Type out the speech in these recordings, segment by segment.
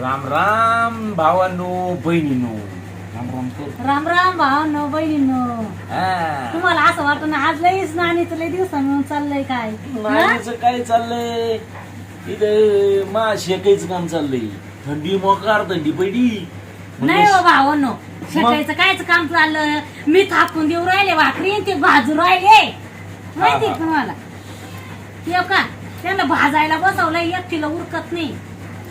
राम राम भावांनो बहिणीनो. राम राम कर राम राम भावांनो बहिणींनो. हा. तुम्हाला असं वाटतं ना आज लईच नाणीचं लई दिवसांनी चाललंय काय? हा? काय चाललंय? इथं मा शेकायचं काम चाललंय. थंडी मोकार थंडी पडी. नाही हो भावांनो शेकायचं कायच काम चाललं? मी थापून देऊ राहिले भाकरी आणि ते भाजू राहिले. माहिती हा. तुम्हाला? येऊ का त्यांना भाजायला बसवलंय एकटीला उरकत नाही.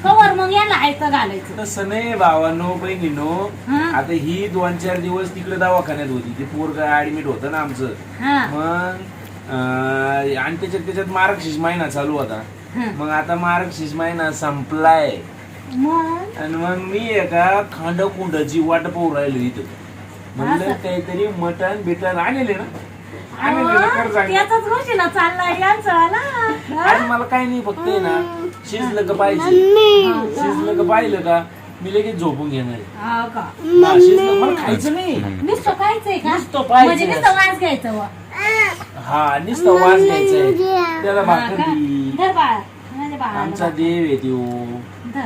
कवर मग याला आयतं घालायचं. तसं नाही भावांनो बहिणीनो हा. आता ही दोन चार दिवस तिकडे दवाखान्यात होती. ते पोरग ऍडमिट होतं ना आमचं. हा. मग अं, आणि त्याच्यात त्याच्यात मार्गशीर्ष महिना चालू होता. हा. मग आता मार्गशीर्ष महिना संपलाय. मग? आणि मग मी एका खांड कुंडाची वाट पाहू राहिलो इथं. म्हणलं असं? काहीतरी मटण बिटन आणले ना. आणले ना कर सांग त्याचाच गोष्टीला चाललाय यांचा आणि मला काही नाही फक्त आहे ना शिजलं का पाहिजे? शिजलं का पाहिलं का? मी लगेच झोपून घेणार हो का? हा, शिजलं. मला खायचं नाही. नुसतं खायचंय का? नुसतं पाहायचं म्हणजे नुसतं वास घ्यायचं बुवा. हा नुसतं वास त्याला हा का? भाकरी धर बाळ. माझ्या बाळाला आमचा देव आहे त्यो धर.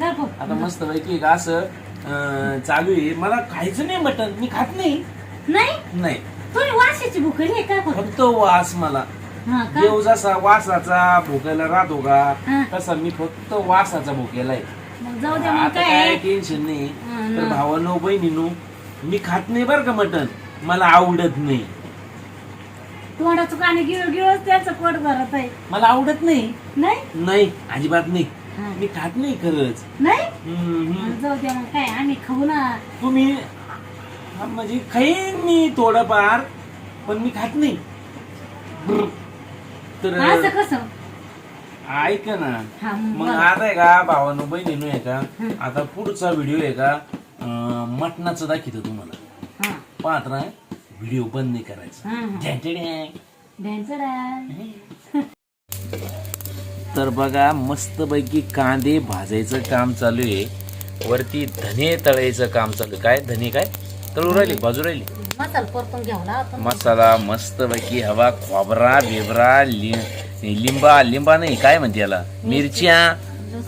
धर भाऊ. आता मस्त पैकी एक असं अं, चालू आहे. मला खायचं नाही मटण. मी खात नाही. नाही? नाही. तुम्ही वाशीची भुकरी आहे का? फक्त वास मला. हा का? देव जसा वासाचा भुकेला राहतो का हा. तसा मी फक्त वासाचा आहे. मग जाऊ दे मग आता काय? काय टेन्शन नाही. हा, तर ना. भावानो बहिणीनो मी खात नाही बरं का मटण. मला आवडत नाही. तोंडाचं पाणी गिळ गिळच त्याचं पोट भरत आहे. मला आवडत नाही. नाही? नाही अजिबात नाही. हा. मी खात नाही खरंच. नाही? हम्म, हम्म. मग जाऊ दे मग काय? आम्ही खाऊ ना. तुम्ही हा, म्हणजे खाईन मी थोडंफार पण मी खात नाही. ब्र. तर असं कसं? ऐक ना. हा मग आता आहे का भावानो बहिणीनो आहे का. आता पुढचा व्हिडिओ आहे का अं, मटणाचं दाखवतो तुम्हाला. हा. पाहत ना व्हिडिओ बंद नाही करायचा. हा. ढॅंटेढॅं. ढ्यांचं डाळ. तर बघा मस्तपैकी कांदे भाजायचं काम चालू आहे. वरती धने तळायचं काम चालू आहे. काय? धने काय? तळू राहिली बाजू राहिली. मसाला परतून घ्यावला आपण. मसाला मस्तपैकी हवा खोबरा बिबरा लि- लिंबा लिंबा नाही काय म्हणते याला? मिरच्या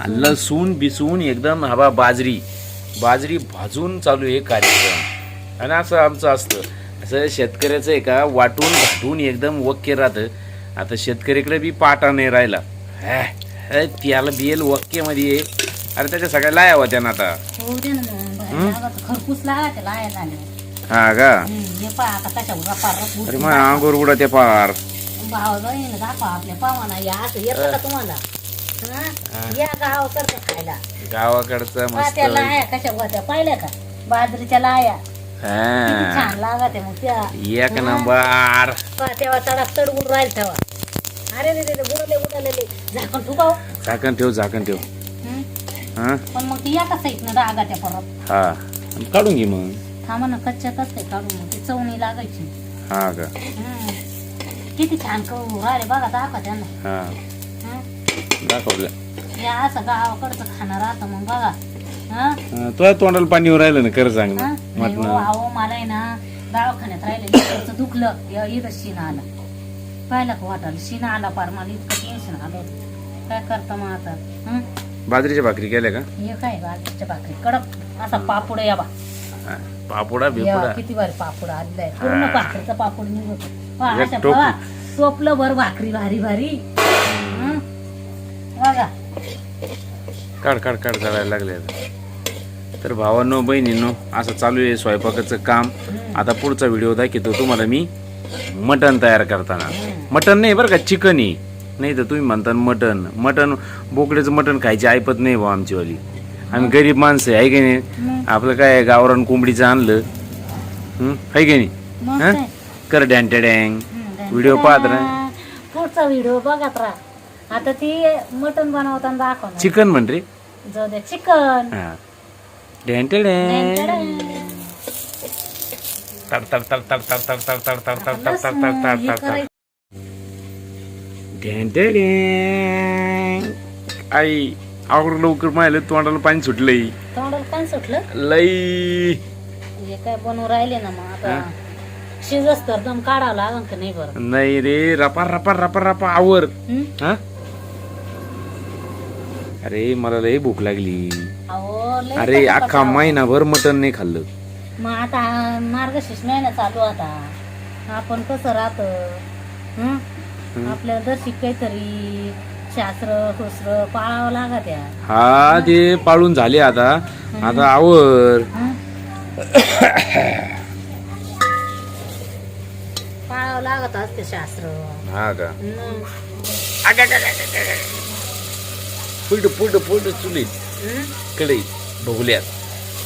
लसूण. बिसून एकदम हवा बाजरी. बाजरी भाजून चालू आहे कार्यक्रम. आणि असं आमचं असतं. असं शेतकऱ्याचं आहे का वाटून घाटून एकदम वक्के राहतं. आता शेतकऱ्याकडे बी पाटा नाही राहिला. त्याला बियल वक्केमध्ये. अरे त्याच्या सगळ्या लाया होत्या ना आता. खरपूस लाया हा का? हे पहा आता पार अरे मग अंगोर उडा त्या पार. भाव बहीण दाखवा आपल्या पावाना या असं येतं का तुम्हाला? हा? या गाव करते खायला. गावाकडचं पहा मस्त त्या लाया कशा होत्या पाहिल्या का? बाजरीच्या लाया. किती हा छान लागत मग त्या. एक नंबर. पहा तेव्हा तडाक राहील तेव्हा. अरे रे रे रे, बुडले बुडलेले झाकण ठुकाव. झाकण ठेव झाकण ठेव. हा? पण मग ती या का साईड रागा त्या परत. हा. काढून घे मग. थांबा ना कच्च्यात असते काढून मग ती चवणी लागायची. हा का? हम्म. किती छान करू राहिले बघा दाखवा त्यांना. हा. हं? दाखवलं. असं गावाकडचं खाणं राहतं मग बघा. हा? तुझ्या तोंडाला पाणी येऊन राहिलं ना खरं सांग ना. हा? नाही हो, मटण अहो मला आहे ना दवाखान्यात राहिले इकडचं दुखलं. या इथं शिन आला. पाहिलं का वाटायला? शिन आला पार मला इतकं टेन्शन आलं. होतं. काय करतं मग आता? हं? बाजरीच्या भाकरी केल्या का? हे काय बाजरीच्या भाकरी? कडक असा पापुड या बा. हा, पापोडा बिपोडा. किती भारी पापड आहे पूर्ण भाकरीचा पापड निघतो टोपलं भर भाकरी भारी भारी? बघा. काढ काढ काढ काढायला लागले. तर भावांनो बहिणींनो असं चालू आहे स्वयंपाकाचं काम. आता पुढचा व्हिडिओ दाखवतो तुम्हाला मी. मटण तयार करताना. मटण नाही बरं का चिकन आहे नाही तर तुम्ही म्हणता मटण. मटण बोकड्याचं मटण खायची ऐपत नाही भाऊ आमचीवाली. आम्ही गरीब माणसं आहे की नाही आपलं काय गावरान कोंबडीचं आणलं हं? आहे की नाही मग हं? कर डॅन्टे डँग हं, व्हिडिओ पाहत राहा पुढचा व्हिडिओ बघत राहा आता ती मटन बनवताना दाखव चिकन म्हण रे जाऊ द्या चिकन हा डँग डॅन्टे डँग आई आवड लवकर माहिलं तोंडाला पाणी सुटलंय. तोंडाला काय सुटलं? लई. हे काय बनवून राहिले ना मग आता. शिजस तर दम काढावं लागन का नाही बरं? नाही रे रपा रपा रपा रपा आवर. हं? हा? अरे मला लय भूक लागली. अहो लय अरे पटापट अख्खा. महिनाभर मटण नाही खाल्लं. मग आता मार्गशीर्ष महिना चालू आता. आपण कसं राहत? आपल्याला दर्शिक काहीतरी शास्त्र हुस्त्र पाळावं लागत या. हा ते पाळून झाले आता. आता आवर. हं? पाळावं लागत असते शास्त्र. हा का? मग, पुढ पुढ पुढ चुलीत. हं? कडे बघुल्यात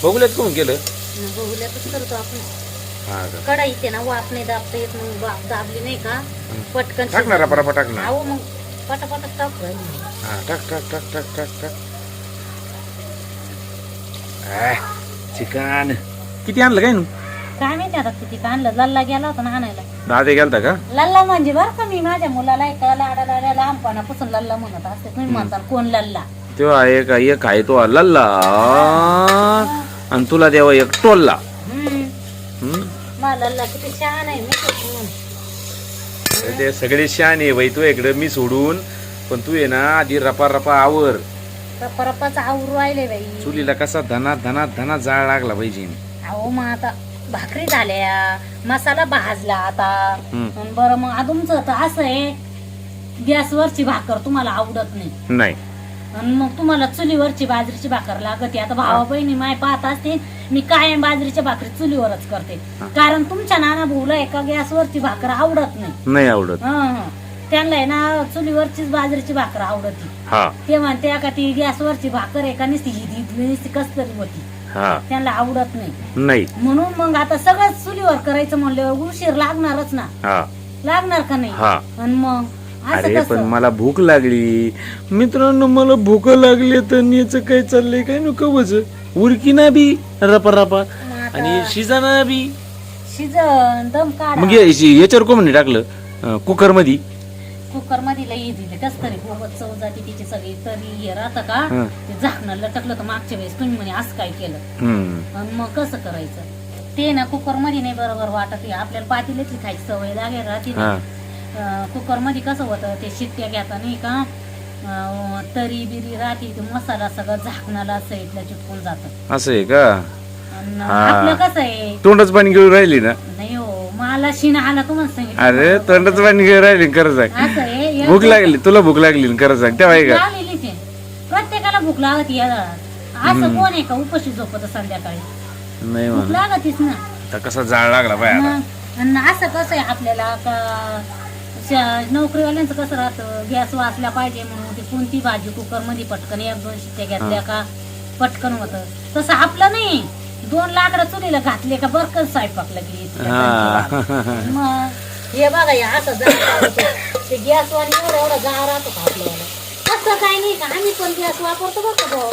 बघुल्यात कोण केलं? मग बघूल्यातच करतो आपण. हा का? कढाई ते ना वाफ नाही दाबता येत मग वाफ दाबली नाही का? पटकन टाक ना रपा टाक ना अहो मग पटापट टाकू राहिली. हा टाक टाक टाक टाक टाक टाक आह, चिकन किती आणलं काय? नू काय माहिती आता किती का आणलं? लल्ला गेला होता ना आणायला. दादे गेलता का? लल्ला म्हणजे बरं का मी माझ्या मुलाला एका लाडा लाड्या लहानपणापासून लल्ला म्हणत असते. तुम्ही म्हणताल कोण लल्ला? तेव्हा एक एक आहे तो लल्ला. आणि तुला देवा एक टोल्ला. हम्म. हम्म? मा लल्ला किती छान आहे मी ते सगळे शान आहे बाई तू इकडं मी सोडून पण तू आहे ना आधी रपा रपा आवर. रप्पा रप्पाच आवरू राहिले बाई. चुलीला कसा धना धना धना जाळ लागला पाहिजे अहो मग आता भाकरी झाल्या मसाला भाजला आता. हम्म. अन बरं मग तुमचं तर असं आहे गॅसवरची भाकर तुम्हाला आवडत नाही. नाही. आणि मग तुम्हाला चुलीवरची बाजरीची भाकर लागते. आता भावा बहिणी माय पाहत असते मी कायम बाजरीच्या भाकरी चुलीवरच करते. कारण तुमच्या नाना भाऊला एका गॅसवरची भाकर आवडत नाही. नाही आवडत. हं, हं. त्यांना आहे ना चुलीवरचीच बाजरीची भाकर आवडती. हा. ते म्हणते का ती गॅसवरची भाकर आहे का नुसती? कस तरी होती. त्यांना आवडत नाही. म्हणून मग आता सगळंच चुलीवर करायचं म्हणल्यावर उशीर लागणारच ना. लागणार का नाही? आणि मग? अरे पण मला भूक लागली. मित्रांनो मला भूक लागली तर याच काय चाललंय काय नको वज उरकी ना बी रपा रपा. आणि शिजाना बी. शिजन दम काढा. मग या- याच्यावर कोण टाकलं कुकरमध्ये कुकरमध्ये लई दिले कस तरी गोबत चव जाते तिची सगळी. तरी हे राहतं का हं. ते झाकणं लटकलं तर मागच्या वेळेस तुम्ही म्हणे असं काय केलं. हम्म मग कसं करायचं? ते ना कुकरमध्ये नाही बरोबर वाटत आहे. आपल्याला पातेल्यातली खायची सवय लागेल राहते हा. कुकरमध्ये कसं होतं ते शिट्ट्या घेता नाही का तरी बिरी राहते ते मसाला सगळं झाकणाला साईडला चिटकून जात. असं आहे का. आपलं कसं आहे? तोंडच पाणी घेऊन राहिली ना? नाही हो मला शिना आला सांगितलं? अरे तोंडच पाणी घेऊन राहिली खरं सांग. असं आहे भूक लागली तुला भूक लागली ना खरं सांग. तेव्हा आहे का? आहे प्रत्येकाला भूक लागत या. असं कोण आहे का उपाशी झोपत संध्याकाळी? नाही भूक म्हणा. लागतीच ना. आता कसा जाळ लागला बाय आता. मग आणि असं कसं आहे आपल्याला का नोकरीवाल्यांचं कसं राहतं? गॅस वाचला पाहिजे म्हणून ती कोणती भाजी कुकरमध्ये पटकन एक दोन शिट्ट्या घेतल्या का? पटकन होतं. तसं आपलं नाही. दोन लाकडं चुलीला घातले का बरकन स्वयंपाक लागली हा. मग हे बघा या असं. ते गॅसवाली एवढा एवढा जाळ राहतो का आपल्याला? तसं काही नाही का? आम्ही पण गॅस वापरतो बघा भाऊ?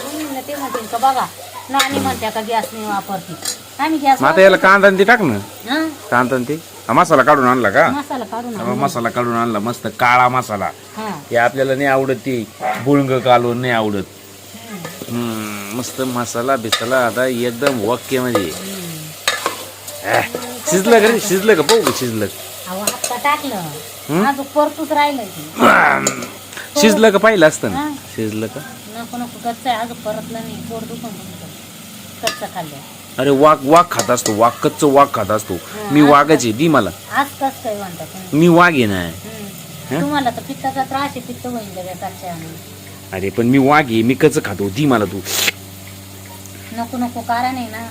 ते म्हणते का बघा नानी म्हणत्या का गॅस नाही वापरते. आम्ही गॅस आता याला कांदा टाक ना. हा? कांदा ते? हा, मसाला काढून आणला का? मसाला काढून हा, मसाला काढून आणला मस्त काळा मसाला. हा. आपल्याला नाही आवडत ते. बुळंग कालवून नाही आवडत. हम्म, मस्त मसाला बिसाला आता एकदम वाक्यमध्ये शिजलं का रे? शिजलं का? पाहू का शिजलं. अहो टाकलं. अजून परतूच राहिलं ते. शिजलं का पाहिलं असतं ना. शिजलं का? नको नको कच्चं आहे. अजून परतलं नाही. पोट दुखून तुमचं कच्चं खाल्लं अरे वाघ वाघ खात असतो वाघ कच्च वाघ खात असतो. मी वाघाचे दी मला. आज कस काय म्हणता तुम्ही. मी वाघ आहे ना. हम्म. तुम्हाला तर पित्ताचा त्रास आहे पित्त होईल. अरे पण मी वाघ आहे मी कच खातो दी मला तू. नको नको कारण आहे ना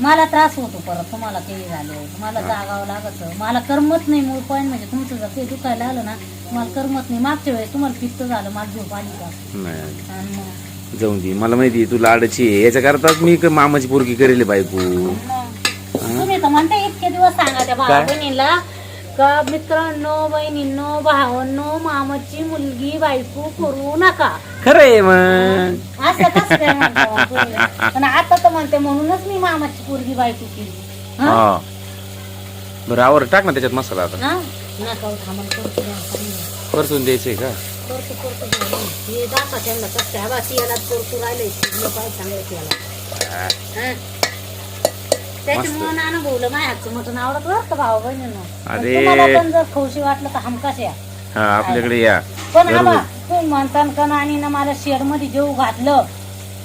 मला त्रास होतो परत तुम्हाला ते झालं मला जागावं लागत. मला करमत नाही मूळ पॉईंट म्हणजे तुमचं जर ते दुखायला आलं ना मला करमत नाही. मागच्या वेळेस तुम्हाला पित्त झालं मला झोप आली का? नाही. आणि मग जाऊन दे. मला माहिती आहे, तू लाडाची आहे. याच्या करताच मी क- मामाची पोरगी करेल बायको. तुम्ही तर म्हणता इतके दिवस सांगा त्या भावा बहिणीला का मित्रांनो बहिणींनो भावांनो मामाची मुलगी बायको करू नका. खरं आहे मग. असं कसं काय म्हणता मग तुम्ही? पण आता तर म्हणते म्हणूनच मी मामाची पोरगी बायको केली. हं? हा. बरं आवर टाक ना त्याच्यात मसाला आता. हं? नका हो, थांबा, करतो. द्या, सांगा. परतून द्यायचंय का? करतो द्या. हे दाखवा त्यांना कसं काय बा तेलात परतू राहिलंय शिजलं पाहिजे चांगलं तेला? त्याच्यामुळं नाना बोललं माझ्या हातचं मटण आवडत बरं का भावा बहिणीनं? पण अरे. तुम्हाला पण जर खौशी वाटलं तर हमकाश या. हा आपल्याकडे या. पण. आबा तू म्हणतान का आणि ना मला शेडमध्ये जेव घातलं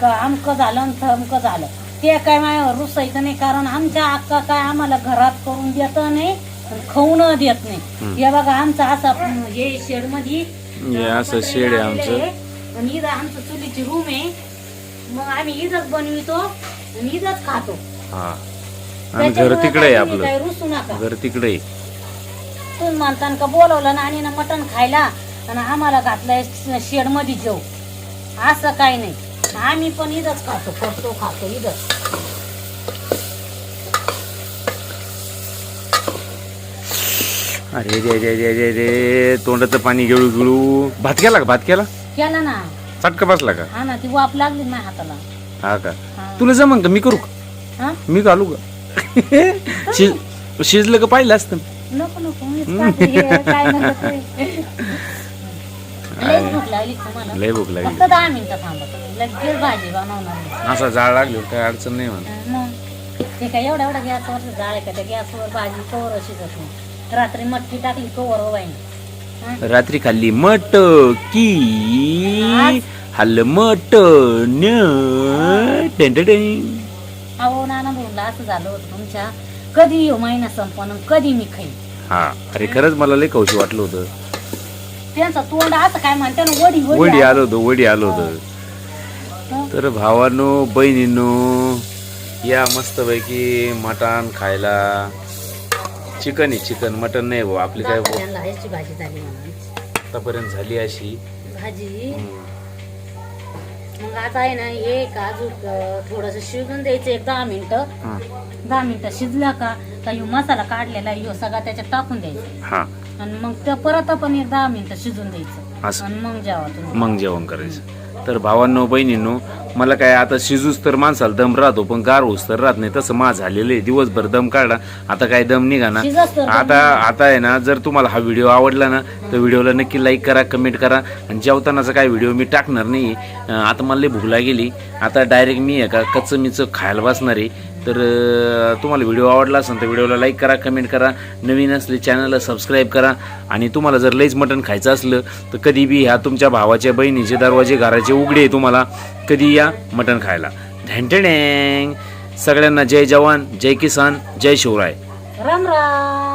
का आमकं झालं आणि थमकं झालं. ते काय माझ्यावर रुसायचं नाही कारण आमच्या अक्का काय आम्हाला घरात करून देत नाही आणि खाऊन देत नाही. हे बघा आमचं असा हे शेडमध्ये हे असं शेड आहे आमचं. आणि इथं आमचं चुलीची रूम आहे. मग आम्ही इथंच बनवितो आणि इथंच खातो. हा. आणि घर त्याच्यामुळं तिकडे आहे काय तुम्ही आपलं रुसू नका. घर तिकडे आहे. तुम्ही म्हणतान का बोलवलं ना आणि ना मटण खायला. आणि आम्हाला घातलंय शेडमध्ये जेव. असं काही नाही. आम्ही पण इथंच खातो करतो खातो इथंच अरे रे रे रे रे रे. तोंडाचं पाणी गिळू गिळू. भात केला का? भात केला? केला ना. चटका बसला का? हा ना ती वाप लागली माझ्या हाताला. हा का? हा. तुला जमन का? मी करू का? हा? मी घालू का? शिज शिजलं का? पाहिलं असतं. नको नको. मीच खाते. हे काय नको ते. लयच भूक लागली लय भूक लागली. फक्त दहा मिनिटं थांबा तुम्ही. लगेच भाजी बनवणार मी. असा जाळ लागली काय अडचण नाही म्हणा. मग. ते काय एवढा एवढा गॅसवर जाळ आहे का? त्या गॅसवर भाजी कवर शिजत नाही. रात्री मटकी टाकली कवर हवाय रात्री खाल्ली मट की आज? हल्ल मट अहो नाना बोलला असं झालं होतं तुमच्या. कधी येऊ महिना संपन्न कधी मी खाईन? हा अरे खरंच मला लय कौशी वाटलं होतं. त्यांचा तोंड असं काय म्हणते ना वडी वडी आलो होतो वडी आलो होतं. हं? तर भावानो बहिणींनो या मस्तपैकी मटण खायला चिकन आहे चिकन. मटन नाही भाऊ आपली काय भाऊ? त्यांना ह्याची भाजी झाली म्हणून. आतापर्यंत झाली अशी. भाजी. हम्म. मग आता आहे ना हे काजू थोडस शिजून द्यायचं एक दहा मिनिटं. हा. दहा मिनिटं शिजला का का ह्यो मसाला काढलेला ह्यो सगळा त्याच्यात टाकून द्यायचा. हा. आणि मग ते परत आपण एक दहा मिनिटं शिजून द्यायचं. असं. आणि मग जेवा तुम्ही. मग जेवण करायचं. तर भावांनो बहिणींनो मला काय आता शिजूच तर माणसाला दम राहतो पण गार होस तर राहत नाही. तसं मा झालेलं आहे. दिवसभर दम काढला आता काय दम निघा ना. आता आता आहे ना जर तुम्हाला हा व्हिडिओ आवडला ना तर व्हिडिओला नक्की लाईक करा कमेंट करा. आणि जेवतानाचा काय व्हिडिओ मी टाकणार नाही आता मला भूक गेली आता डायरेक्ट मी आहे का कच्चं मिचं खायला बसणार आहे. तर तुम्हाला व्हिडिओ आवडला असेल तर व्हिडिओला लाईक करा कमेंट करा नवीन असले चॅनलला सबस्क्राईब करा. आणि तुम्हाला जर लईच मटण खायचं असलं तर कधी बी ह्या तुमच्या भावाच्या बहिणीचे दरवाजे घराचे उघडे आहे तुम्हाला कधी या मटण खायला. ढँटडँग सगळ्यांना जय जवान जय किसान जय शिवराय. राम राम.